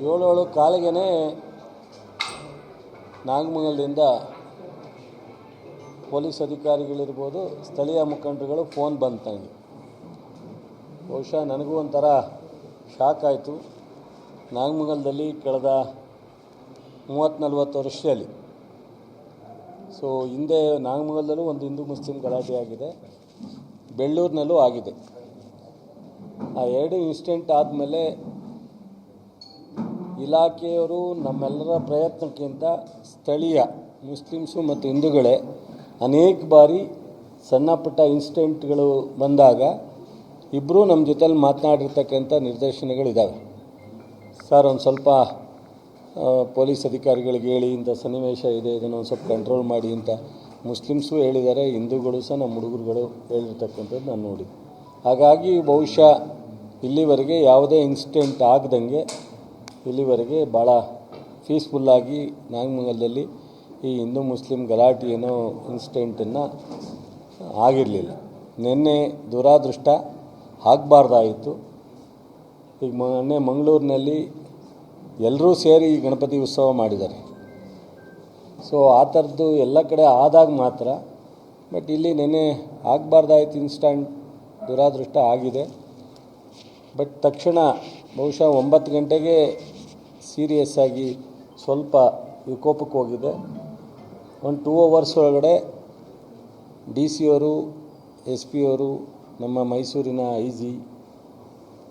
ಏಳು ಕಾಲಿಗೆನೇ ಕಾಲಿಗೆ ನಾಗಮಂಗಲದಿಂದ ಪೊಲೀಸ್ ಅಧಿಕಾರಿಗಳಿರ್ಬೋದು ಸ್ಥಳೀಯ ಮುಖಂಡರುಗಳು ಫೋನ್ ಬಂತು ನನಗೆ ಬಹುಶಃ ನನಗೂ ಒಂಥರ ಶಾಕ್ ಆಯಿತು. ನಾಗಮಂಗಲದಲ್ಲಿ ಕಳೆದ ಮೂವತ್ತು ನಲ್ವತ್ತು ವರ್ಷದಲ್ಲಿ. ಸೊ ಹಿಂದೆ ನಾಗಮಂಗಲದಲ್ಲೂ ಒಂದು ಹಿಂದೂ ಮುಸ್ಲಿಂ ಗಲಾಟೆ ಆಗಿದೆ. ಬೆಳ್ಳೂರಿನಲ್ಲೂ ಆಗಿದೆ. ಆ ಎರಡು ಇನ್ಸಿಡೆಂಟ್ ಆದಮೇಲೆ ಇಲಾಖೆಯವರು ನಮ್ಮೆಲ್ಲರ ಪ್ರಯತ್ನಕ್ಕಿಂತ ಸ್ಥಳೀಯ ಮುಸ್ಲಿಮ್ಸು ಮತ್ತು ಹಿಂದೂಗಳೇ ಅನೇಕ ಬಾರಿ ಸಣ್ಣ ಪುಟ್ಟ ಇನ್ಸಿಡೆಂಟ್ಗಳು ಬಂದಾಗ ಇಬ್ಬರೂ ನಮ್ಮ ಜೊತೆಲಿ ಮಾತನಾಡಿರ್ತಕ್ಕಂಥ ನಿರ್ದೇಶನಗಳಿದ್ದಾವೆ ಸರ್, ಒಂದು ಸ್ವಲ್ಪ ಪೊಲೀಸ್ ಅಧಿಕಾರಿಗಳಿಗೆ ಹೇಳಿ, ಇಂಥ ಸನ್ನಿವೇಶ ಇದೆ, ಇದನ್ನು ಒಂದು ಸ್ವಲ್ಪ ಕಂಟ್ರೋಲ್ ಮಾಡಿ ಅಂತ ಮುಸ್ಲಿಮ್ಸು ಹೇಳಿದ್ದಾರೆ, ಹಿಂದೂಗಳು ಸಹ ನಮ್ಮ ಹುಡುಗರುಗಳು ಹೇಳಿರ್ತಕ್ಕಂಥದ್ದು ನಾನು ನೋಡಿ ಹಾಗಾಗಿ ಬಹುಶಃ ಇಲ್ಲಿವರೆಗೆ ಯಾವುದೇ ಇನ್ಸಿಡೆಂಟ್ ಆಗದಂಗೆ ಇಲ್ಲಿವರೆಗೆ ಭಾಳ ಪೀಸ್ಫುಲ್ಲಾಗಿ ನಾಗಮಂಗಲದಲ್ಲಿ ಈ ಹಿಂದೂ ಮುಸ್ಲಿಂ ಗಲಾಟೆ ಏನೋ ಇನ್ಸಿಡೆಂಟನ್ನು ಆಗಿರಲಿಲ್ಲ. ನಿನ್ನೆ ದುರಾದೃಷ್ಟ ಆಗಬಾರ್ದಾಯಿತು ಈಗ ಮೊನ್ನೆ ಮಂಗಳೂರಿನಲ್ಲಿ ಎಲ್ಲರೂ ಸೇರಿ ಗಣಪತಿ ಉತ್ಸವ ಮಾಡಿದ್ದಾರೆ. ಸೊ ಆ ಥರದ್ದು ಎಲ್ಲ ಕಡೆ ಆದಾಗ ಮಾತ್ರ ಬಟ್ ಇಲ್ಲಿ ನೆನ್ನೆ ಆಗಬಾರ್ದಾಯ್ತು ಇನ್ಸ್ಟಂಟ್ ದುರಾದೃಷ್ಟ ಆಗಿದೆ. ಬಟ್ ತಕ್ಷಣ ಬಹುಶಃ ಒಂಬತ್ತು ಗಂಟೆಗೆ ಸೀರಿಯಸ್ ಆಗಿ ಸ್ವಲ್ಪ ವಿಕೋಪಕ್ಕೆ ಹೋಗಿದೆ. ಒಂದು ಟೂ ಅವರ್ಸ್ ಒಳಗಡೆ ಡಿ ಸಿ ಅವರು ಎಸ್ ಪಿ ಅವರು, ನಮ್ಮ ಮೈಸೂರಿನ ಐ ಜಿ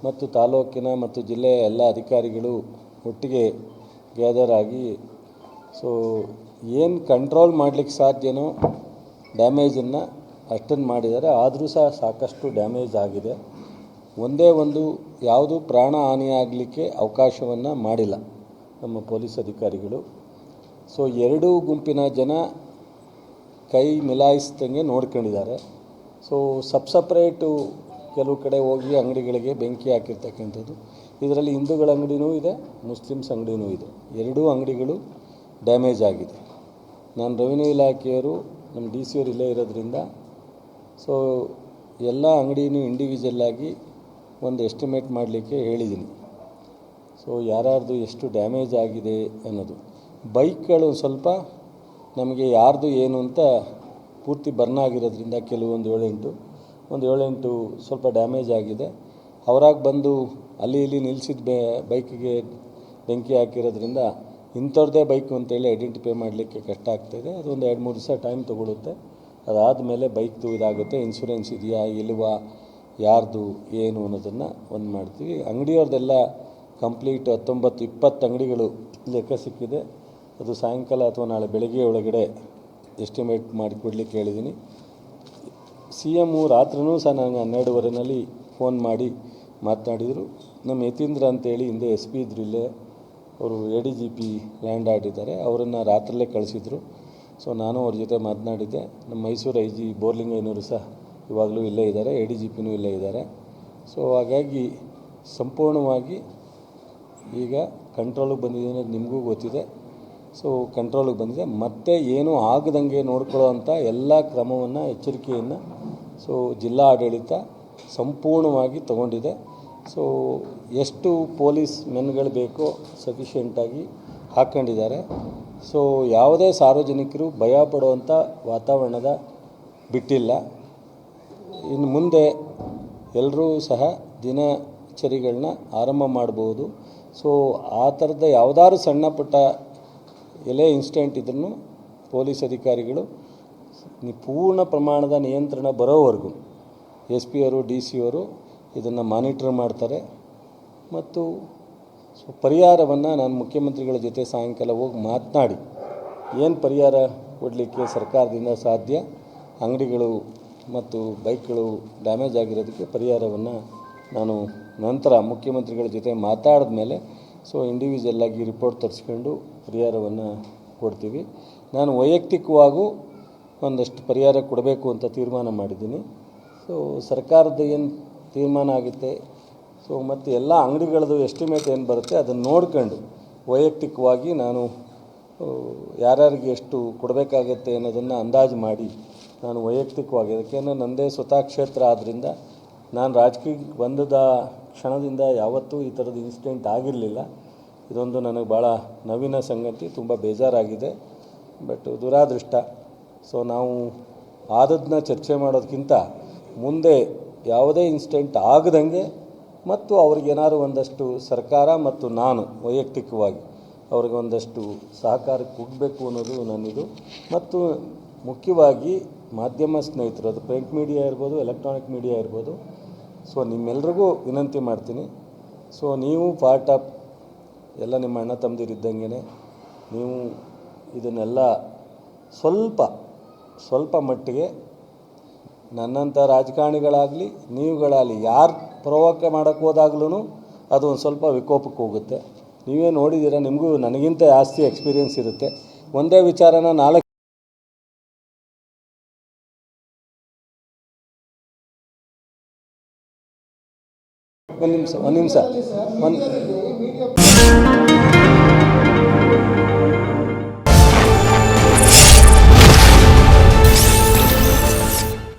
ಮತ್ತು ತಾಲೂಕಿನ ಮತ್ತು ಜಿಲ್ಲೆಯ ಎಲ್ಲ ಅಧಿಕಾರಿಗಳು ಒಟ್ಟಿಗೆ ಗ್ಯಾದರ್ ಆಗಿ ಸೊ ಏನು ಕಂಟ್ರೋಲ್ ಮಾಡಲಿಕ್ಕೆ ಸಾಧ್ಯನೋ ಡ್ಯಾಮೇಜನ್ನು ಅಷ್ಟನ್ನು ಮಾಡಿದ್ದಾರೆ. ಆದರೂ ಸಹ ಸಾಕಷ್ಟು ಡ್ಯಾಮೇಜ್ ಆಗಿದೆ. ಒಂದೇ ಒಂದು ಯಾವುದು ಪ್ರಾಣ ಹಾನಿಯಾಗಲಿಕ್ಕೆ ಅವಕಾಶವನ್ನು ಮಾಡಿಲ್ಲ ನಮ್ಮ ಪೊಲೀಸ್ ಅಧಿಕಾರಿಗಳು. ಸೊ ಎರಡೂ ಗುಂಪಿನ ಜನ ಕೈ ಮಿಲಾಯಿಸ್ದಂಗೆ ನೋಡ್ಕೊಂಡಿದ್ದಾರೆ. ಸೊ ಸಬ್ ಸಪ್ರೇಟು ಕೆಲವು ಕಡೆ ಹೋಗಿ ಅಂಗಡಿಗಳಿಗೆ ಬೆಂಕಿ ಹಾಕಿರ್ತಕ್ಕಂಥದ್ದು. ಇದರಲ್ಲಿ ಹಿಂದೂಗಳ ಅಂಗಡಿನೂ ಇದೆ, ಮುಸ್ಲಿಮ್ಸ್ ಅಂಗಡಿನೂ ಇದೆ. ಎರಡೂ ಅಂಗಡಿಗಳು ಡ್ಯಾಮೇಜ್ ಆಗಿದೆ. ನಾನು ರೆವಿನ್ಯೂ ಇಲಾಖೆಯವರು, ನಮ್ಮ ಡಿ ಸಿ ಅವರು ಇಲ್ಲೇ ಇರೋದ್ರಿಂದ. ಸೊ ಎಲ್ಲ ಅಂಗಡಿನೂ ಇಂಡಿವಿಜುವಲ್ ಆಗಿ ಒಂದು ಎಸ್ಟಿಮೇಟ್ ಮಾಡಲಿಕ್ಕೆ ಹೇಳಿದ್ದೀನಿ. ಸೊ ಯಾರ್ಯಾರ್ದು ಎಷ್ಟು ಡ್ಯಾಮೇಜ್ ಆಗಿದೆ ಅನ್ನೋದು. ಬೈಕ್ಗಳು ಸ್ವಲ್ಪ ನಮಗೆ ಯಾರ್ದು ಏನು ಅಂತ ಪೂರ್ತಿ ಬರ್ನ್ ಆಗಿರೋದ್ರಿಂದ ಕೆಲವೊಂದು ಏಳೆಂಟು, ಒಂದು ಏಳೆಂಟು ಸ್ವಲ್ಪ ಡ್ಯಾಮೇಜ್ ಆಗಿದೆ. ಅವರಾಗಿ ಬಂದು ಅಲ್ಲಿ ಇಲ್ಲಿ ನಿಲ್ಲಿಸಿದ ಬೆ, ಬೈಕಿಗೆ ಬೆಂಕಿ ಹಾಕಿರೋದ್ರಿಂದ ಇಂಥವ್ರದ್ದೇ ಬೈಕು ಅಂತೇಳಿ ಐಡೆಂಟಿಫೈ ಮಾಡಲಿಕ್ಕೆ ಕಷ್ಟ ಆಗ್ತಾಯಿದೆ ಅದೊಂದು ಎರಡು ಮೂರು ದಿವಸ ಟೈಮ್ ತೊಗೊಳುತ್ತೆ. ಅದಾದಮೇಲೆ ಬೈಕ್ದು ಇದಾಗುತ್ತೆ ಇನ್ಶೂರೆನ್ಸ್ ಇದೆಯಾ, ಇಲ್ವಾ ಯಾರ್ದು ಏನು ಅನ್ನೋದನ್ನು ಒಂದು ಮಾಡ್ತೀವಿ. ಅಂಗಡಿಯವ್ರದ್ದೆಲ್ಲ ಕಂಪ್ಲೀಟ್ ಹತ್ತೊಂಬತ್ತು, ಇಪ್ಪತ್ತು ಅಂಗಡಿಗಳು ಲೆಕ್ಕ ಸಿಕ್ಕಿದೆ. ಅದು ಸಾಯಂಕಾಲ ಅಥವಾ ನಾಳೆ ಬೆಳಗ್ಗೆ ಒಳಗಡೆ ಎಸ್ಟಿಮೇಟ್ ಮಾಡಿಕೊಡ್ಲಿಕ್ಕೆ ಹೇಳಿದ್ದೀನಿ ಸಿ ಎಮ್ಮು ರಾತ್ರಿನೂ ಸಹ ನನಗೆ ಹನ್ನೆರಡುವರೆನಲ್ಲಿ ಫೋನ್ ಮಾಡಿ ಮಾತನಾಡಿದರು. ನಮ್ಮ ಯತೀಂದ್ರ ಅಂತೇಳಿ ಹಿಂದೆ ಎಸ್ ಪಿ ಇದ್ರು ಇಲ್ಲೇ. ಅವರು A D G P land ಆಡಿದ್ದಾರೆ ಅವರನ್ನು ರಾತ್ರಲ್ಲೇ ಕಳಿಸಿದ್ರು. ಸೊ ನಾನು ಅವ್ರ ಜೊತೆ ಮಾತನಾಡಿದ್ದೆ. ನಮ್ಮ ಮೈಸೂರು ಐ ಜಿ ಬೋರ್ಲಿಂಗಯ್ಯನವರು ಸಹ ಇವಾಗಲೂ ಇಲ್ಲೇ ಇದ್ದಾರೆ ಎ ಡಿ ಜಿ ಪಿನೂ ಇಲ್ಲೇ ಇದ್ದಾರೆ. ಸೊ ಹಾಗಾಗಿ ಸಂಪೂರ್ಣವಾಗಿ ಈಗ ಕಂಟ್ರೋಲಿಗೆ ಬಂದಿದೆ ಅನ್ನೋದು ನಿಮಗೂ ಗೊತ್ತಿದೆ. ಸೊ ಕಂಟ್ರೋಲಿಗೆ ಬಂದಿದೆ. ಮತ್ತೆ ಏನೂ ಆಗದಂಗೆ ನೋಡ್ಕೊಳ್ಳೋ ಅಂಥ ಎಲ್ಲ ಕ್ರಮವನ್ನು, ಎಚ್ಚರಿಕೆಯನ್ನು ಸೊ ಜಿಲ್ಲಾ ಆಡಳಿತ ಸಂಪೂರ್ಣವಾಗಿ ತಗೊಂಡಿದೆ. ಸೊ ಎಷ್ಟು ಪೊಲೀಸ್ ಮೆನ್ಗಳು ಬೇಕೋ ಸಫಿಷಿಯೆಂಟಾಗಿ ಹಾಕ್ಕೊಂಡಿದ್ದಾರೆ ಸೊ ಯಾವುದೇ ಸಾರ್ವಜನಿಕರು ಭಯ ಪಡುವಂಥ ವಾತಾವರಣದ ಬಿಟ್ಟಿಲ್ಲ. ಇನ್ನು ಮುಂದೆ ಎಲ್ಲರೂ ಸಹ ದಿನಚರಿಗಳನ್ನ ಆರಂಭ ಮಾಡ್ಬೋದು. ಸೊ ಆ ಥರದ ಯಾವುದಾದ್ರು ಸಣ್ಣ ಪುಟ್ಟ ಎಲೆ ಇನ್ಸಿಡೆಂಟ್ ಇದನ್ನು ಪೊಲೀಸ್ ಅಧಿಕಾರಿಗಳು ಪೂರ್ಣ ಪ್ರಮಾಣದ ನಿಯಂತ್ರಣ ಬರೋವರೆಗೂ. ಎಸ್ ಪಿ ಅವರು ಡಿ ಸಿ ಅವರು ಇದನ್ನು ಮಾನಿಟರ್ ಮಾಡ್ತಾರೆ. ಮತ್ತು ಸೊ, ಪರಿಹಾರವನ್ನು ನಾನು ಮುಖ್ಯಮಂತ್ರಿಗಳ ಜೊತೆ ಸಾಯಂಕಾಲ ಹೋಗಿ ಮಾತನಾಡಿ. ಏನು ಪರಿಹಾರ ಕೊಡಲಿಕ್ಕೆ ಸರ್ಕಾರದಿಂದ ಸಾಧ್ಯ? ಅಂಗಡಿಗಳು ಮತ್ತು ಬೈಕ್ಗಳು ಡ್ಯಾಮೇಜ್ ಆಗಿರೋದಕ್ಕೆ ಪರಿಹಾರವನ್ನು ನಾನು ನಂತರ ಮುಖ್ಯಮಂತ್ರಿಗಳ ಜೊತೆ ಮಾತಾಡಿದ ಮೇಲೆ, ಸೊ ಇಂಡಿವಿಜುವಲ್ ಆಗಿ ರಿಪೋರ್ಟ್ ತರಿಸ್ಕೊಂಡು ಪರಿಹಾರವನ್ನು ಕೊಡ್ತೀವಿ. ನಾನು ವೈಯಕ್ತಿಕವಾಗೂ ಒಂದಷ್ಟು ಪರಿಹಾರ ಕೊಡಬೇಕು ಅಂತ ತೀರ್ಮಾನ ಮಾಡಿದ್ದೀನಿ. ಸೊ ಸರ್ಕಾರದ ಏನು ತೀರ್ಮಾನ ಆಗುತ್ತೆ? ಸೊ ಮತ್ತು ಎಲ್ಲ ಅಂಗಡಿಗಳದ್ದು ಎಸ್ಟಿಮೇಟ್ ಏನು ಬರುತ್ತೆ ಅದನ್ನು ನೋಡ್ಕೊಂಡು ವೈಯಕ್ತಿಕವಾಗಿ ನಾನು ಯಾರ್ಯಾರಿಗೆ ಎಷ್ಟು ಕೊಡಬೇಕಾಗತ್ತೆ ಅನ್ನೋದನ್ನು ಅಂದಾಜು ಮಾಡಿ ನಾನು ವೈಯಕ್ತಿಕವಾಗಿ ಅದಕ್ಕೆ ನನ್ನದೇ ಸ್ವತಃ ಕ್ಷೇತ್ರ ಆದ್ದರಿಂದ ನಾನು ರಾಜಕೀಯಕ್ಕೆ ಬಂದದ ಕ್ಷಣದಿಂದ ಯಾವತ್ತೂ ಈ ಥರದ ಇನ್ಸಿಡೆಂಟ್ ಆಗಿರಲಿಲ್ಲ. ಇದೊಂದು ನನಗೆ ಭಾಳ ನವೀನ ಸಂಗತಿ, ತುಂಬ ಬೇಜಾರಾಗಿದೆ. ಬಟ್ ದುರಾದೃಷ್ಟ. ಸೊ ನಾವು ಆದದನ್ನ ಚರ್ಚೆ ಮಾಡೋದಕ್ಕಿಂತ ಮುಂದೆ ಯಾವುದೇ ಇನ್ಸಿಡೆಂಟ್ ಆಗದಂಗೆ ಮತ್ತು ಅವ್ರಿಗೇನಾದ್ರು ಒಂದಷ್ಟು ಸರ್ಕಾರ ಮತ್ತು ನಾನು ವೈಯಕ್ತಿಕವಾಗಿ ಅವ್ರಿಗೆ ಒಂದಷ್ಟು ಸಹಕಾರಕ್ಕೆ ಕೊಡಬೇಕು ಅನ್ನೋದು ನನ್ನಿದು. ಮತ್ತು ಮುಖ್ಯವಾಗಿ ಮಾಧ್ಯಮ ಸ್ನೇಹಿತರು, ಅದು ಪ್ರಿಂಟ್ ಮೀಡಿಯಾ ಇರ್ಬೋದು, ಎಲೆಕ್ಟ್ರಾನಿಕ್ ಮೀಡಿಯಾ ಇರ್ಬೋದು. ಸೊ ನಿಮ್ಮೆಲ್ರಿಗೂ ವಿನಂತಿ ಮಾಡ್ತೀನಿ. ಸೊ ನೀವು ಪಾರ್ಟ್ ಆಫ್ ಎಲ್ಲ ನಿಮ್ಮ ಅಣ್ಣ ತಮ್ಮದಿರಿದ್ದಂಗೆ ನೀವು ಇದನ್ನೆಲ್ಲ ಸ್ವಲ್ಪ ಸ್ವಲ್ಪ ಮಟ್ಟಿಗೆ ನನ್ನಂಥ ರಾಜಕಾರಣಿಗಳಾಗಲಿ, ನೀವುಗಳಾಗಲಿ ಯಾರು ಪ್ರವೋಕ ಮಾಡೋಕ್ಕೆ ಹೋದಾಗ್ಲೂ ಅದು ಒಂದು ಸ್ವಲ್ಪ ವಿಕೋಪಕ್ಕೆ ಹೋಗುತ್ತೆ. ನೀವೇ ನೋಡಿದ್ದೀರಾ, ನಿಮಗೂ ನನಗಿಂತ ಜಾಸ್ತಿ ಎಕ್ಸ್ಪೀರಿಯೆನ್ಸ್ ಇರುತ್ತೆ. ಒಂದೇ ವಿಚಾರನ ನಾಲ್ಕು ಒಂದು ನಿಮಿಷ ಒಂದು ನಿಮಿಷ. ಒಂದು